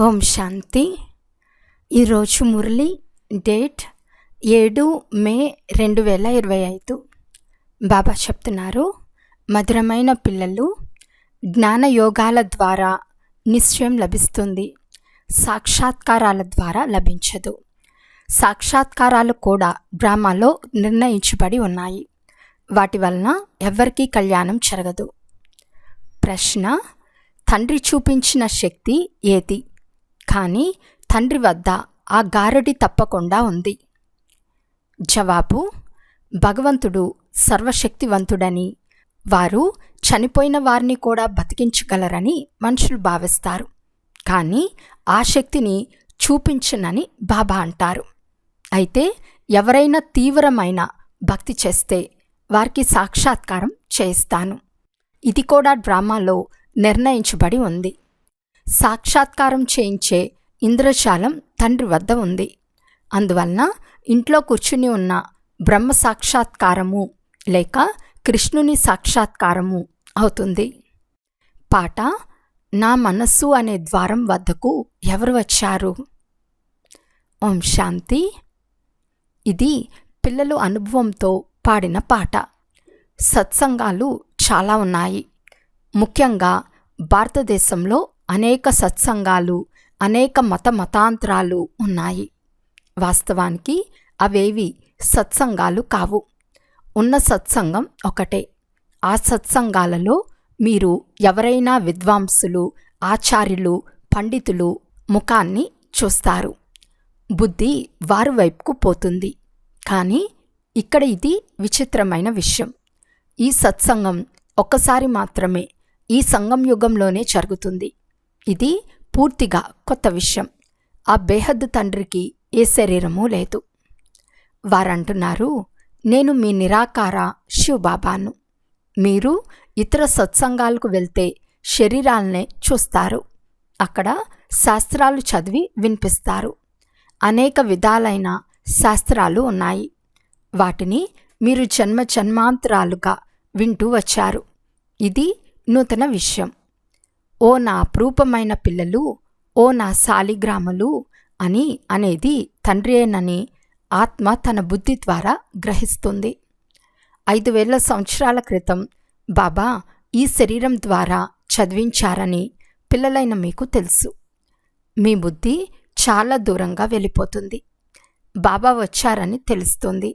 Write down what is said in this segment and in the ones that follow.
ఓం శాంతి. ఈరోజు మురళి డేట్ ఏడు మే రెండు వేల ఇరవై ఐదు. బాబా చెప్తున్నారు మధురమైన పిల్లలు జ్ఞాన యోగాల ద్వారా నిశ్చయం లభిస్తుంది. సాక్షాత్కారాల ద్వారా లభించదు. సాక్షాత్కారాలు కూడా డ్రామాలో నిర్ణయించబడి ఉన్నాయి. వాటి వలన ఎవరికీ కళ్యాణం జరగదు. ప్రశ్న తండ్రి చూపించిన శక్తి ఏది? కానీ తండ్రి వద్ద ఆ గారడి తప్పకుండా ఉంది. జవాబు భగవంతుడు సర్వశక్తివంతుడని వారు చనిపోయిన వారిని కూడా బతికించగలరని మనుషులు భావిస్తారు. కానీ ఆ శక్తిని చూపించనని బాబా అంటారు. అయితే ఎవరైనా తీవ్రమైన భక్తి చేస్తే వారికి సాక్షాత్కారం చేయిస్తాను. ఇది కూడా డ్రామాలో నిర్ణయించబడి ఉంది. సాక్షాత్కారం చేయించే ఇంద్రజాలం తండ్రి వద్ద ఉంది. అందువలన ఇంట్లో కూర్చుని ఉన్న బ్రహ్మ సాక్షాత్కారము లేక కృష్ణుని సాక్షాత్కారము అవుతుంది. పాట నా మనస్సు అనే ద్వారం వద్దకు ఎవరు వచ్చారు? ఓం శాంతి. ఇది పిల్లలు అనుభవంతో పాడిన పాట. సత్సంగాలు చాలా ఉన్నాయి. ముఖ్యంగా భారతదేశంలో అనేక సత్సంగాలు అనేక మత మతాంతరాలు ఉన్నాయి. వాస్తవానికి అవేవి సత్సంగాలు కావు. ఉన్న సత్సంగం ఒకటే. ఆ సత్సంగాలలో మీరు ఎవరైనా విద్వాంసులు ఆచార్యులు పండితులు ముఖాన్ని చూస్తారు. బుద్ధి వారి వైపుకు పోతుంది. కానీ ఇక్కడ ఇది విచిత్రమైన విషయం. ఈ సత్సంగం ఒక్కసారి మాత్రమే ఈ సంగం యుగంలోనే జరుగుతుంది. ఇది పూర్తిగా కొత్త విషయం. ఆ బేహద్దు తండ్రికి ఏ శరీరమూ లేదు. వారంటున్నారు నేను మీ నిరాకార శివబాబాను. మీరు ఇతర సత్సంగాలకు వెళ్తే శరీరాలనే చూస్తారు. అక్కడ శాస్త్రాలు చదివి వినిపిస్తారు. అనేక విధాలైన శాస్త్రాలు ఉన్నాయి. వాటిని మీరు జన్మ జన్మాంతరాలుగా వింటూ వచ్చారు. ఇది నూతన విషయం. ఓ నా అప్రూపమైన పిల్లలు ఓ నా శాలిగ్రాములు అని అనేది తండ్రియేనని ఆత్మ తన బుద్ధి ద్వారా గ్రహిస్తుంది. ఐదు వేల సంవత్సరాల క్రితం బాబా ఈ శరీరం ద్వారా చదివించారని పిల్లలైన మీకు తెలుసు. మీ బుద్ధి చాలా దూరంగా వెళ్ళిపోతుంది. బాబా వచ్చారని తెలుస్తుంది.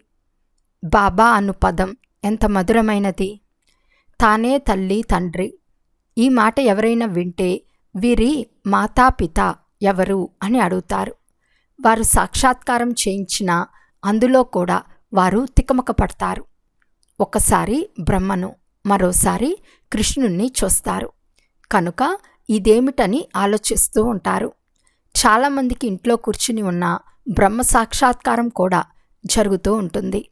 బాబా అను పదం ఎంత మధురమైనది. తానే తల్లి తండ్రి ఈ మాట ఎవరైనా వింటే వీరి మాతాపిత ఎవరు అని అడుగుతారు. వారు సాక్షాత్కారం చేయించిన అందులో కూడా వారు తికమక పడతారు. ఒకసారి బ్రహ్మను మరోసారి కృష్ణుణ్ణి చూస్తారు. కనుక ఇదేమిటని ఆలోచిస్తూ ఉంటారు. చాలామందికి ఇంట్లో కూర్చుని ఉన్న బ్రహ్మ సాక్షాత్కారం కూడా జరుగుతూ ఉంటుంది.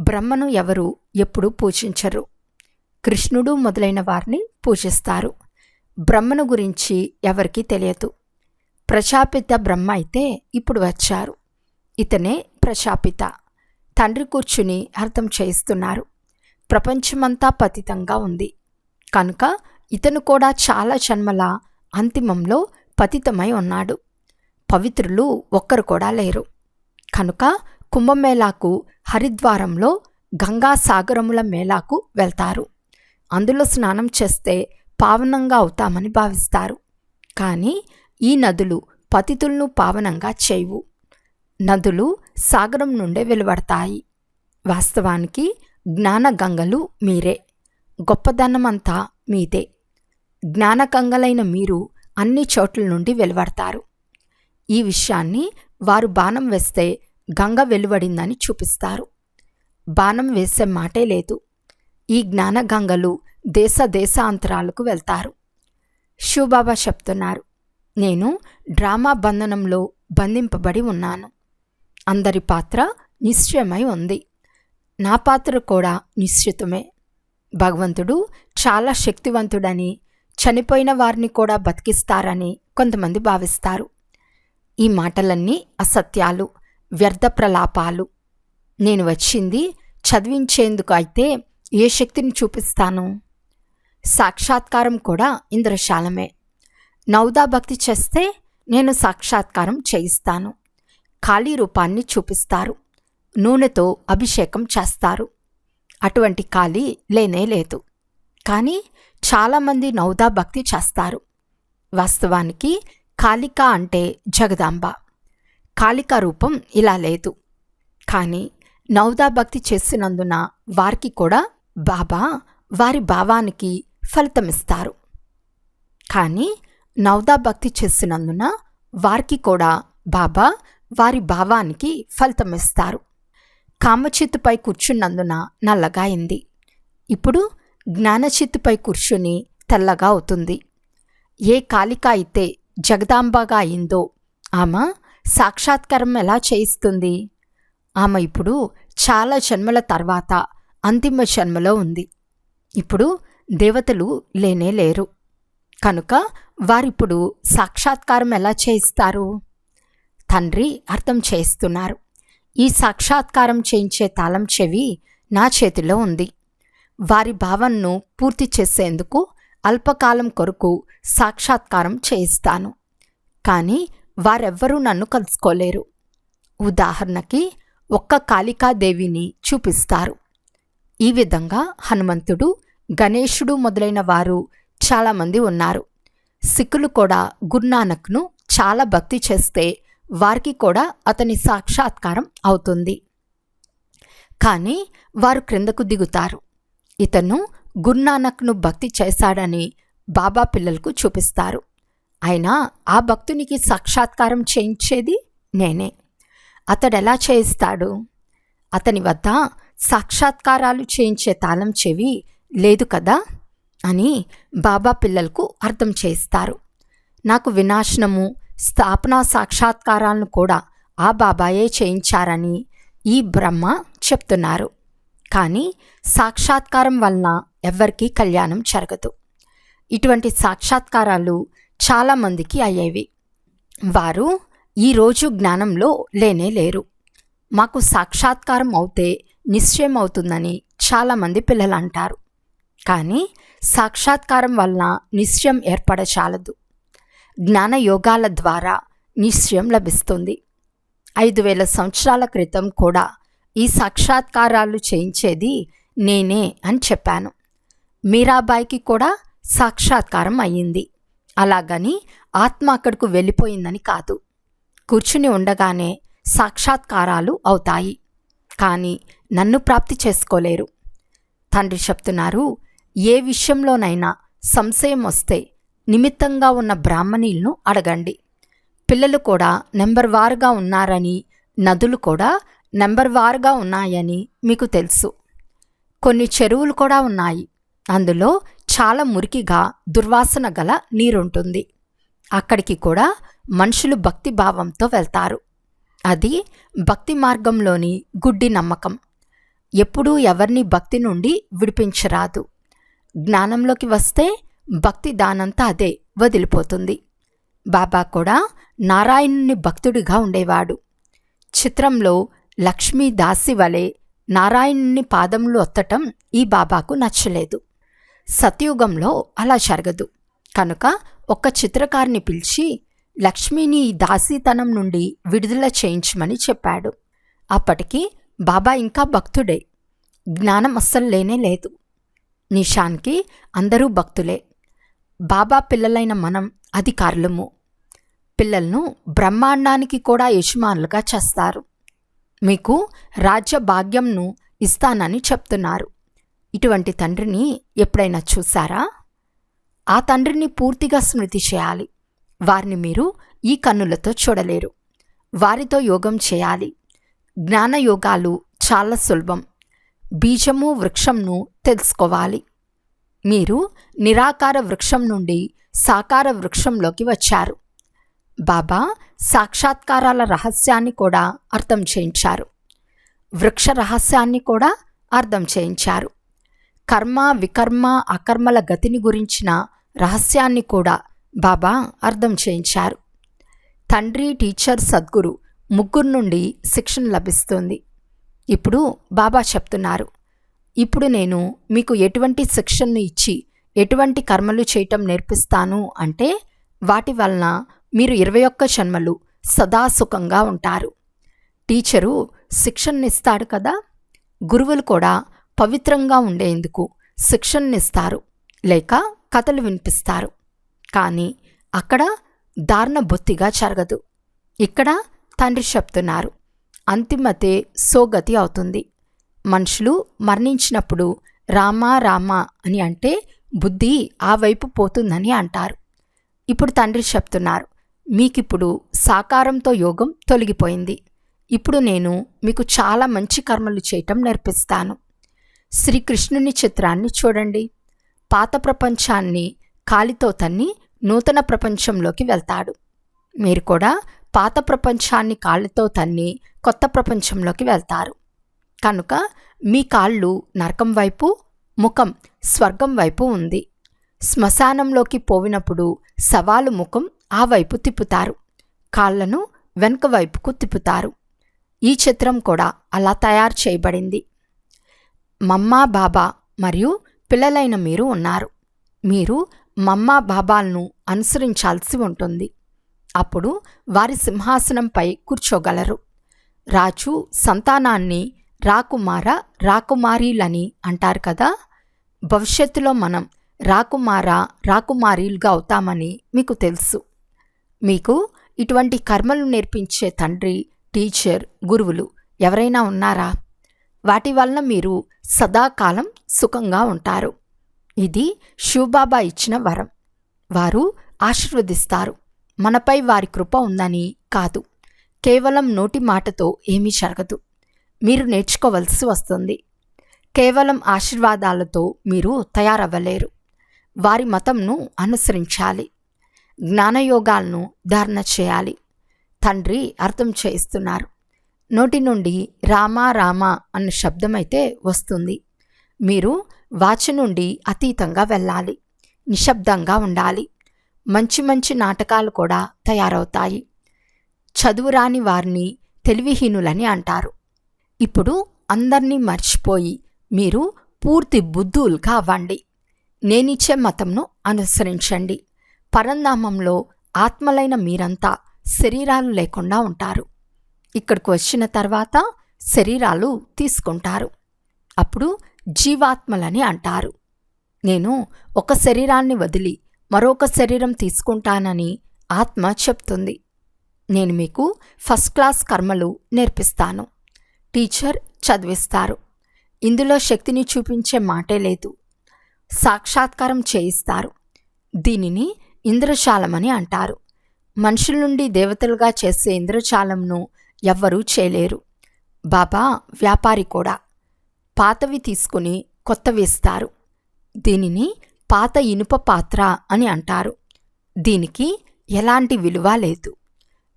బ్రహ్మను ఎవరు ఎప్పుడూ పూజించరు. కృష్ణుడు మొదలైన వారిని పూజిస్తారు. బ్రహ్మను గురించి ఎవరికీ తెలియదు. ప్రజాపిత బ్రహ్మ అయితే ఇప్పుడు వచ్చారు. ఇతనే ప్రజాపిత. తండ్రి కూర్చుని అర్థం చేయిస్తున్నారు. ప్రపంచమంతా పతితంగా ఉంది. కనుక ఇతను కూడా చాలా జన్మల అంతిమంలో పతితమై ఉన్నాడు. పవిత్రులు ఒక్కరు కూడా లేరు. కనుక కుంభమేళాకు హరిద్వారంలో గంగా సాగరముల మేళాకు వెళ్తారు. అందులో స్నానం చేస్తే పావనంగా అవుతామని భావిస్తారు. కానీ ఈ నదులు పతితులను పావనంగా చేయవు. నదులు సాగరం నుండే వెలువడతాయి. వాస్తవానికి జ్ఞానగంగలు మీరే. గొప్పదనమంతా మీదే. జ్ఞానగంగలైన మీరు అన్ని చోట్ల నుండి వెలువడతారు. ఈ విషయాన్ని వారు బాణం వేస్తే గంగ వెలువడిందని చూపిస్తారు. బాణం వేసే మాటే లేదు. ఈ జ్ఞానగంగలు దేశ దేశాంతరాలకు వెళ్తారు. శివబాబా చెప్తున్నారు. నేను డ్రామా బంధనంలో బంధింపబడి ఉన్నాను. అందరి పాత్ర నిశ్చయమై ఉంది. నా పాత్ర కూడా నిశ్చితమే. భగవంతుడు చాలా శక్తివంతుడని చనిపోయిన వారిని కూడా బతికిస్తారని కొంతమంది భావిస్తారు. ఈ మాటలన్నీ అసత్యాలు వ్యర్థ ప్రలాపాలు నేను వచ్చింది చదివించేందుకు అయితే ఏ శక్తిని చూపిస్తాను? సాక్షాత్కారం కూడా ఇంద్రశాలమే. నౌదా భక్తి చేస్తే నేను సాక్షాత్కారం చేయిస్తాను. ఖాళీ రూపాన్ని చూపిస్తారు. నూనెతో అభిషేకం చేస్తారు. అటువంటి ఖాళీ లేనే లేదు. కానీ చాలామంది నౌదా భక్తి చేస్తారు. వాస్తవానికి కాళిక అంటే జగదాంబ. కాళిక రూపం ఇలా లేదు. కానీ నౌదా భక్తి చేసినందున వారికి కూడా బాబా వారి భావానికి ఫలితమిస్తారు. కానీ నవదా భక్తి చేసినందున వారికి కూడా బాబా వారి భావానికి ఫలితమిస్తారు. కామచిత్తుపై కూర్చున్నందున నల్లగా అయింది. ఇప్పుడు జ్ఞానచిత్తుపై కూర్చుని తెల్లగా అవుతుంది. ఏ కాలిక అయితే జగదాంబగా అయిందో ఆమె సాక్షాత్కారం ఎలా చేయిస్తుంది? ఆమె ఇప్పుడు చాలా జన్మల తర్వాత అంతిమ జన్మలో ఉంది. ఇప్పుడు దేవతలు లేనే లేరు. కనుక వారిప్పుడు సాక్షాత్కారం ఎలా చేయిస్తారు? తండ్రి అర్థం చేస్తున్నారు ఈ సాక్షాత్కారం చేయించే తాళం చెవి నా చేతిలో ఉంది. వారి భావనను పూర్తి చేసేందుకు అల్పకాలం కొరకు సాక్షాత్కారం చేయిస్తాను. కానీ వారెవ్వరూ నన్ను కలుసుకోలేరు. ఉదాహరణకి ఒక్క కాళికాదేవిని చూపిస్తారు. ఈ విధంగా హనుమంతుడు గణేశుడు మొదలైన వారు చాలామంది ఉన్నారు. సిక్కులు కూడా గురునానక్ను చాలా భక్తి చేస్తే వారికి కూడా అతని సాక్షాత్కారం అవుతుంది. కానీ వారు క్రిందకు దిగుతారు. ఇతను గురునానక్ను భక్తి చేశాడని బాబా పిల్లలకు చూపిస్తారు. అయినా ఆ భక్తునికి సాక్షాత్కారం చేయించేది నేనే. అతడెలా చేయిస్తాడు? అతని వద్ద సాక్షాత్కారాలు చేయించే తాళం చెవి లేదు కదా? అని బాబా పిల్లలకు అర్థం చేస్తారు నాకు వినాశనము స్థాపనా సాక్షాత్కారాలను కూడా ఆ బాబాయే చేయించారని ఈ బ్రహ్మ చెప్తున్నారు. కానీ సాక్షాత్కారం వలన ఎవ్వరికీ కళ్యాణం జరగదు. ఇటువంటి సాక్షాత్కారాలు చాలామందికి అయ్యేవి. వారు ఈరోజు జ్ఞానంలో లేనే లేరు. మాకు సాక్షాత్కారం అవుతే నిశ్చయమవుతుందని చాలామంది పిల్లలు అంటారు కానీ సాక్షాత్కారం వలన నిశ్చయం ఏర్పడచాలదు. జ్ఞాన యోగాల ద్వారా నిశ్చయం లభిస్తుంది. ఐదు వేల సంవత్సరాల క్రితం కూడా ఈ సాక్షాత్కారాలు చేయించేది నేనే అని చెప్పాను. మీరాబాయికి కూడా సాక్షాత్కారం అయ్యింది. అలాగని ఆత్మ అక్కడకు వెళ్ళిపోయిందని కాదు. కూర్చుని ఉండగానే సాక్షాత్కారాలు అవుతాయి. కానీ నన్ను ప్రాప్తి చేసుకోలేరు. తండ్రి చెప్తున్నారు ఏ విషయంలోనైనా సంశయం వస్తే నిమిత్తంగా ఉన్న బ్రాహ్మణీలను అడగండి. పిల్లలు కూడా నెంబర్ వారుగా ఉన్నారని నదులు కూడా నెంబర్ వారుగా ఉన్నాయని మీకు తెలుసు. కొన్ని చెరువులు కూడా ఉన్నాయి. అందులో చాలా మురికిగా దుర్వాసన గల నీరుంటుంది. అక్కడికి కూడా మనుషులు భక్తి భావంతో వెళ్తారు. అది భక్తి మార్గంలోని గుడ్డి నమ్మకం. ఎప్పుడూ ఎవరిని భక్తి నుండి విడిపించరాదు. జ్ఞానంలోకి వస్తే భక్తి దానంతా అదే వదిలిపోతుంది. బాబా కూడా నారాయణుని భక్తుడిగా ఉండేవాడు. చిత్రంలో లక్ష్మీ దాసి వలె నారాయణుని పాదములు ఒత్తటం ఈ బాబాకు నచ్చలేదు. సత్యుగంలో అలా జరగదు. కనుక ఒక్క చిత్రకారిని పిలిచి లక్ష్మిని దాసీతనం నుండి విడుదల చేయించమని చెప్పాడు. అప్పటికి బాబా ఇంకా భక్తుడే. జ్ఞానం అస్సలు లేనే లేదు. నిషాన్కి అందరూ భక్తులే. బాబా పిల్లలైన మనం అధికారులము. పిల్లలను బ్రహ్మాండానికి కూడా యజమానులుగా చేస్తారు. మీకు రాజ్య భాగ్యంను ఇస్తానని చెప్తున్నారు. ఇటువంటి తండ్రిని ఎప్పుడైనా చూసారా ఆ తండ్రిని పూర్తిగా స్మృతి చేయాలి. వారిని మీరు ఈ కన్నులతో చూడలేరు. వారితో యోగం చేయాలి. జ్ఞాన యోగాలు చాలా సులభం. బీజము వృక్షంను తెలుసుకోవాలి. మీరు నిరాకార వృక్షం నుండి సాకార వృక్షంలోకి వచ్చారు. బాబా సాక్షాత్కారాల రహస్యాన్ని కూడా అర్థం చేయించారు. వృక్ష రహస్యాన్ని కూడా అర్థం చేయించారు. కర్మ వికర్మ అకర్మల గతిని గురించిన రహస్యాన్ని కూడా బాబా అర్థం చేయించారు. తండ్రి టీచర్ సద్గురు ముగ్గురు నుండి శిక్షణ లభిస్తుంది. ఇప్పుడు బాబా చెప్తున్నారు ఇప్పుడు నేను మీకు ఎటువంటి శిక్షణను ఇచ్చి ఎటువంటి కర్మలు చేయటం నేర్పిస్తాను అంటే వాటి వలన మీరు ఇరవై ఒక్క జన్మలు సదా సుఖంగా ఉంటారు. టీచరు శిక్షణనిస్తాడు కదా? గురువులు కూడా పవిత్రంగా ఉండేందుకు శిక్షణనిస్తారు లేక కథలు వినిపిస్తారు. కానీ అక్కడ దారుణ బొత్తిగా జరగదు. ఇక్కడ తండ్రి చెప్తున్నారు. అంతిమతే సోగతి అవుతుంది. మనుషులు మరణించినప్పుడు రామా రామా అని అంటే బుద్ధి ఆ వైపు పోతుందని అంటారు. ఇప్పుడు తండ్రి చెప్తున్నారు మీకిప్పుడు సాకారంతో యోగం తొలగిపోయింది. ఇప్పుడు నేను మీకు చాలా మంచి కర్మలు చేయటం నేర్పిస్తాను. శ్రీకృష్ణుని చిత్రాన్ని చూడండి. పాత ప్రపంచాన్ని కాలితో తన్ని నూతన ప్రపంచంలోకి వెళ్తాడు. మీరు కూడా పాత ప్రపంచాన్ని కాళ్ళతో తన్ని కొత్త ప్రపంచంలోకి వెళ్తారు. కనుక మీ కాళ్ళు నరకం వైపు ముఖం స్వర్గం వైపు ఉంది. శ్మశానంలోకి పోవినప్పుడు సవాలు ముఖం ఆ వైపు తిప్పుతారు. కాళ్ళను వెనుక వైపుకు తిప్పుతారు. ఈ చిత్రం కూడా అలా తయారు చేయబడింది. మమ్మా బాబా మరియు పిల్లలైన మీరు ఉన్నారు. మీరు మమ్మా బాబాలను అనుసరించాల్సి ఉంటుంది. అప్పుడు వారి సింహాసనంపై కూర్చోగలరు. రాజు సంతానాన్ని రాకుమార రాకుమారీలని అంటారు కదా? భవిష్యత్తులో మనం రాకుమార రాకుమారీలుగా అవుతామని మీకు తెలుసు. మీకు ఇటువంటి కర్మలు నేర్పించే తండ్రి టీచర్ గురువులు ఎవరైనా ఉన్నారా? వాటి వలన మీరు సదాకాలం సుఖంగా ఉంటారు. ఇది శివబాబా ఇచ్చిన వరం. వారు ఆశీర్వదిస్తారు. మనపై వారి కృప ఉందని కాదు. కేవలం నోటి మాటతో ఏమీ జరగదు. మీరు నేర్చుకోవలసి వస్తుంది. కేవలం ఆశీర్వాదాలతో మీరు తయారవ్వలేరు. వారి మతంను అనుసరించాలి. జ్ఞానయోగాలను ధారణ చేయాలి. తండ్రి అర్థం చేయిస్తున్నారు. నోటి నుండి రామా రామా అన్న శబ్దమైతే వస్తుంది. మీరు వాచ నుండి అతీతంగా వెళ్ళాలి. నిశ్శబ్దంగా ఉండాలి. మంచి మంచి నాటకాలు కూడా తయారవుతాయి. చదువురాని వారిని తెలివిహీనులని అంటారు. ఇప్పుడు అందర్నీ మర్చిపోయి మీరు పూర్తి బుద్ధులుగా అవ్వండి. నేనిచ్చే మతంను అనుసరించండి. పరంధామంలో ఆత్మలైన మీరంతా శరీరాలు లేకుండా ఉంటారు. ఇక్కడికి వచ్చిన తర్వాత శరీరాలు తీసుకుంటారు. అప్పుడు జీవాత్మలని అంటారు. నేను ఒక శరీరాన్ని వదిలి మరొక శరీరం తీసుకుంటానని ఆత్మ చెప్తుంది. నేను మీకు ఫస్ట్ క్లాస్ కర్మలు నేర్పిస్తాను. టీచర్ చదివిస్తారు. ఇందులో శక్తిని చూపించే మాటే లేదు. సాక్షాత్కారం చేయిస్తారు. దీనిని ఇంద్రశాలమని అంటారు. మనుషుల నుండి దేవతలుగా చేసే ఇంద్రజాలంను ఎవ్వరూ చేయలేరు. బాబా వ్యాపారి కూడా. పాతవి తీసుకుని కొత్తవి ఇస్తారు. దీనిని పాత ఇనుప పాత్ర అని అంటారు. దీనికి ఎలాంటి విలువ లేదు.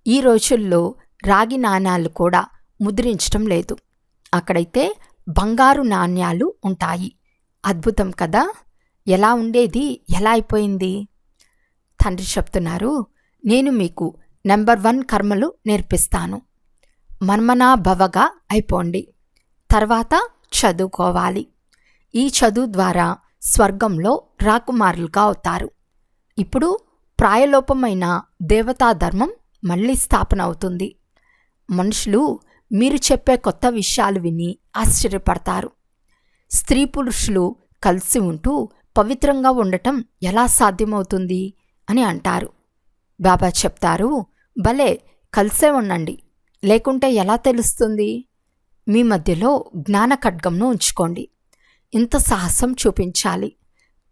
ఈ రోజుల్లో రాగి నాణ్యాలు కూడా ముద్రించటం లేదు. అక్కడైతే బంగారు నాణ్యాలు ఉంటాయి. అద్భుతం కదా? ఎలా ఉండేది? ఎలా అయిపోయింది? తండ్రి చెప్తున్నారు నేను మీకు నెంబర్ వన్ కర్మలు నేర్పిస్తాను. మన్మనా భవగా అయిపోండి. తర్వాత చదువుకోవాలి. ఈ చదువు ద్వారా స్వర్గంలో రాకుమారులుగా అవుతారు. ఇప్పుడు ప్రాయలోపమైన దేవతా ధర్మం మళ్ళీ స్థాపన అవుతుంది. మనుషులు మీరు చెప్పే కొత్త విషయాలు విని ఆశ్చర్యపడతారు. స్త్రీ పురుషులు కలిసి ఉంటూ పవిత్రంగా ఉండటం ఎలా సాధ్యమవుతుంది అని అంటారు. బాబా చెప్తారు భలే కలిసే ఉండండి. లేకుంటే ఎలా తెలుస్తుంది? మీ మధ్యలో జ్ఞాన ఖడ్గంను ఉంచుకోండి. ఇంత సాహసం చూపించాలి.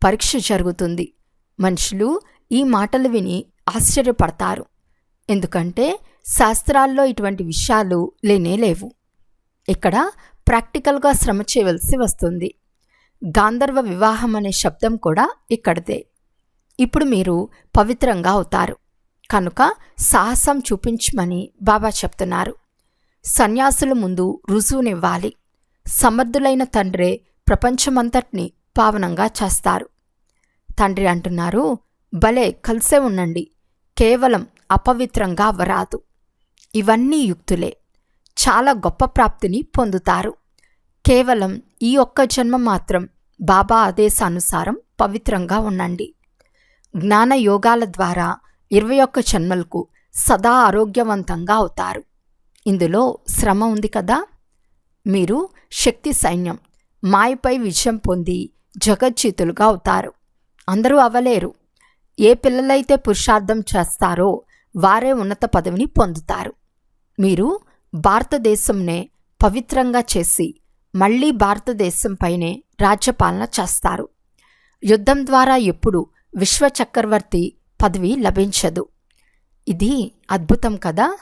పరీక్ష జరుగుతుంది. మనుషులు ఈ మాటలు విని ఆశ్చర్యపడతారు. ఎందుకంటే శాస్త్రాల్లో ఇటువంటి విషయాలు లేనే లేవు. ఇక్కడ ప్రాక్టికల్గా శ్రమ చేయవలసి వస్తుంది. గాంధర్వ వివాహం అనే శబ్దం కూడా ఇక్కడిదే. ఇప్పుడు మీరు పవిత్రంగా అవుతారు. కనుక సాహసం చూపించమని బాబా చెప్తున్నారు. సన్యాసుల ముందు రుజువునివ్వాలి. సమర్థులైన తండ్రే ప్రపంచమంతటిని పావనంగా చేస్తారు. తండ్రి అంటున్నారు భలే కలిసే ఉండండి కేవలం అపవిత్రంగా వరాదు. ఇవన్నీ యుక్తులే. చాలా గొప్ప ప్రాప్తిని పొందుతారు. కేవలం ఈ ఒక్క జన్మ మాత్రం బాబా ఆదేశానుసారం పవిత్రంగా ఉండండి. జ్ఞాన యోగాల ద్వారా ఇరవై ఒక్క జన్మలకు సదా ఆరోగ్యవంతంగా అవుతారు. ఇందులో శ్రమ ఉంది కదా? మీరు శక్తి సైన్యం మాయపై విజయం పొంది జగజ్జితులుగా అవుతారు. అందరూ అవ్వలేరు ఏ పిల్లలైతే పురుషార్థం చేస్తారో వారే ఉన్నత పదవిని పొందుతారు. మీరు భారతదేశంనే పవిత్రంగా చేసి మళ్ళీ భారతదేశంపైనే రాజ్యపాలన చేస్తారు. యుద్ధం ద్వారా ఎప్పుడు విశ్వ చక్రవర్తి పదవి లభించదు. ఇది అద్భుతం కదా?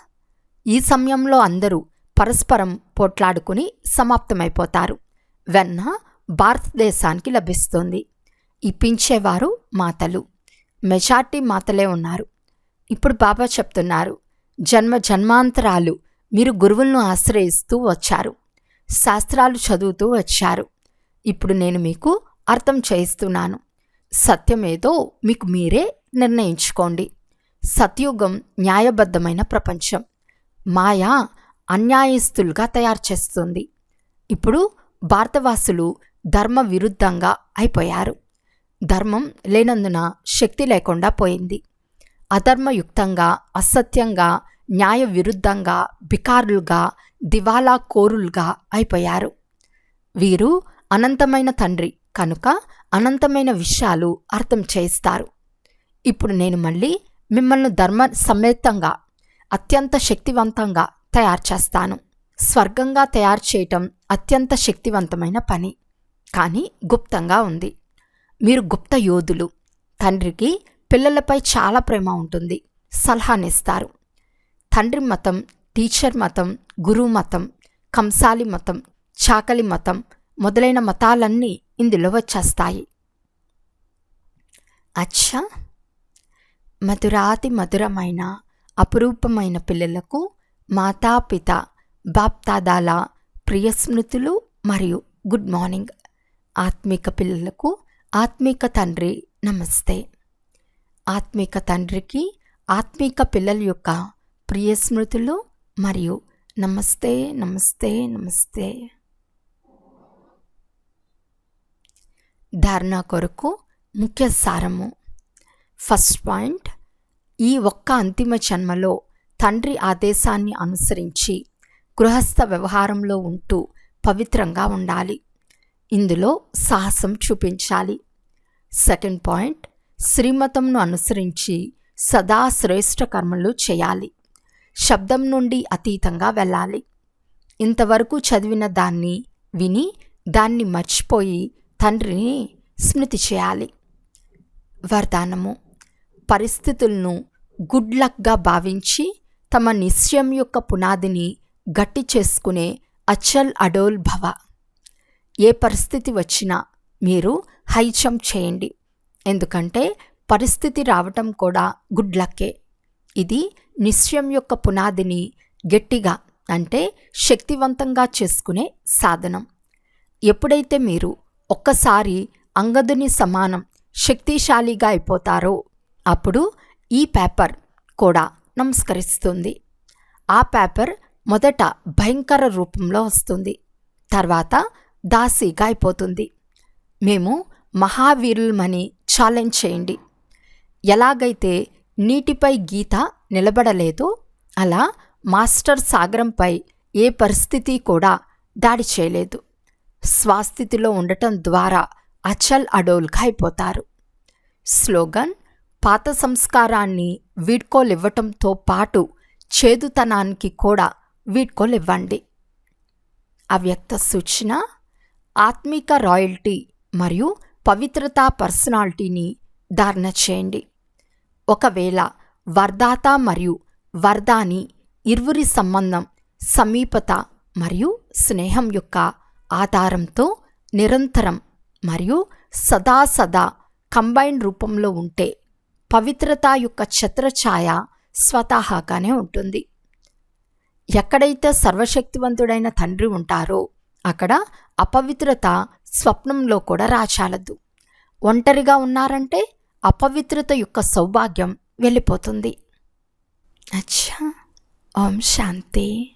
ఈ సమయంలో అందరూ పరస్పరం పోట్లాడుకుని సమాప్తమైపోతారు. వెన్న భారతదేశానికి లభిస్తుంది. ఇప్పించేవారు మాతలు. మెజార్టీ మాతలే ఉన్నారు. ఇప్పుడు బాబా చెప్తున్నారు జన్మ జన్మాంతరాలు మీరు గురువులను ఆశ్రయిస్తూ వచ్చారు. శాస్త్రాలు చదువుతూ వచ్చారు. ఇప్పుడు నేను మీకు అర్థం చేయిస్తున్నాను. సత్యమేదో మీకు మీరే నిర్ణయించుకోండి. సత్యుగం న్యాయబద్ధమైన ప్రపంచం. మాయ అన్యాయస్తులుగా తయారు చేస్తుంది. ఇప్పుడు భారతవాసులు ధర్మ విరుద్ధంగా అయిపోయారు. ధర్మం లేనందున శక్తి లేకుండా పోయింది. అధర్మయుక్తంగా అసత్యంగా న్యాయ విరుద్ధంగా బికారులుగా దివాలా కోరులుగా అయిపోయారు. వీరు అనంతమైన తండ్రి కనుక అనంతమైన విషయాలు అర్థం చేయిస్తారు. ఇప్పుడు నేను మళ్ళీ మిమ్మల్ని ధర్మ సమేతంగా అత్యంత శక్తివంతంగా తయారు చేస్తాను. స్వర్గంగా తయారు చేయటం అత్యంత శక్తివంతమైన పని. కానీ గుప్తంగా ఉంది. మీరు గుప్త యోధులు. తండ్రికి పిల్లలపై చాలా ప్రేమ ఉంటుంది. సలహానిస్తారు తండ్రి మతం టీచర్ మతం గురువు మతం కంసాలి మతం చాకలి మతం మొదలైన మతాలన్నీ ఇందులో వచ్చేస్తాయి. అచ్చా! మధురాతి మధురమైన అపురూపమైన పిల్లలకు మాతాపిత బాప్తాదాల ప్రియస్మృతులు మరియు గుడ్ మార్నింగ్. ఆత్మిక పిల్లలకు ఆత్మిక తండ్రి నమస్తే. ఆత్మిక తండ్రికి ఆత్మిక పిల్లల యొక్క ప్రియ స్మృతులు మరియు నమస్తే నమస్తే నమస్తే. ధారణ కొరకు ముఖ్య సారము. ఫస్ట్ పాయింట్ ఈ ఒక్క అంతిమ జన్మలో తండ్రి ఆదేశాన్ని అనుసరించి గృహస్థ వ్యవహారంలో ఉంటూ పవిత్రంగా ఉండాలి. ఇందులో సాహసం చూపించాలి. సెకండ్ పాయింట్ శ్రీమతంను అనుసరించి సదా శ్రేష్ఠ కర్మలు చేయాలి. శబ్దం నుండి అతీతంగా వెళ్ళాలి. ఇంతవరకు చదివిన దాన్ని విని దాన్ని మర్చిపోయి తండ్రిని స్మృతి చేయాలి. వరదానము పరిస్థితులను గుడ్ లక్గా భావించి తమ నిశ్చయం యొక్క పునాదిని గట్టి చేసుకునే అచల్ అడోల్ భవ. ఏ పరిస్థితి వచ్చినా మీరు హై జంప్ చేయండి. ఎందుకంటే పరిస్థితి రావటం కూడా గుడ్ లక్కే. ఇది నిశ్చయం యొక్క పునాదిని గట్టిగా అంటే శక్తివంతంగా చేసుకునే సాధనం. ఎప్పుడైతే మీరు ఒక్కసారి అంగదుని సమానం శక్తిశాలిగా అయిపోతారో అప్పుడు ఈ పేపర్ కూడా నమస్కరిస్తుంది. ఆ పేపర్ మొదట భయంకర రూపంలో వస్తుంది. తర్వాత దాసీగా అయిపోతుంది. మేము మహావీరులమని ఛాలెంజ్ చేయండి. ఎలాగైతే నీటిపై గీత నిలబడలేదో అలా మాస్టర్ సాగరంపై ఏ పరిస్థితి కూడా దాడి చేయలేదు. స్వాస్థితిలో ఉండటం ద్వారా అచల్ అడోల్గా అయిపోతారు. స్లోగన్ పాత సంస్కారాన్ని వీడ్కోలివ్వటంతో పాటు చేదుతనానికి కూడా వీడ్కోలివ్వండి. అవ్యక్త సూచన ఆత్మిక రాయల్టీ మరియు పవిత్రతా పర్సనాలిటీని ధారణ చేయండి. ఒకవేళ వర్ధాత మరియు వర్ధాని ఇరువురి సంబంధం సమీపత మరియు స్నేహం యొక్క ఆధారంతో నిరంతరం మరియు సదా సదా కంబైన్ రూపంలో ఉంటే పవిత్రత యొక్క ఛత్రఛాయ స్వతహాగానే ఉంటుంది. ఎక్కడైతే సర్వశక్తివంతుడైన తండ్రి ఉంటారో అక్కడ అపవిత్రత స్వప్నంలో కూడా రాచాలదు ఒంటరిగా ఉన్నారంటే అపవిత్రత యొక్క సౌభాగ్యం వెళ్ళిపోతుంది. అచ్చా. ఓం శాంతి.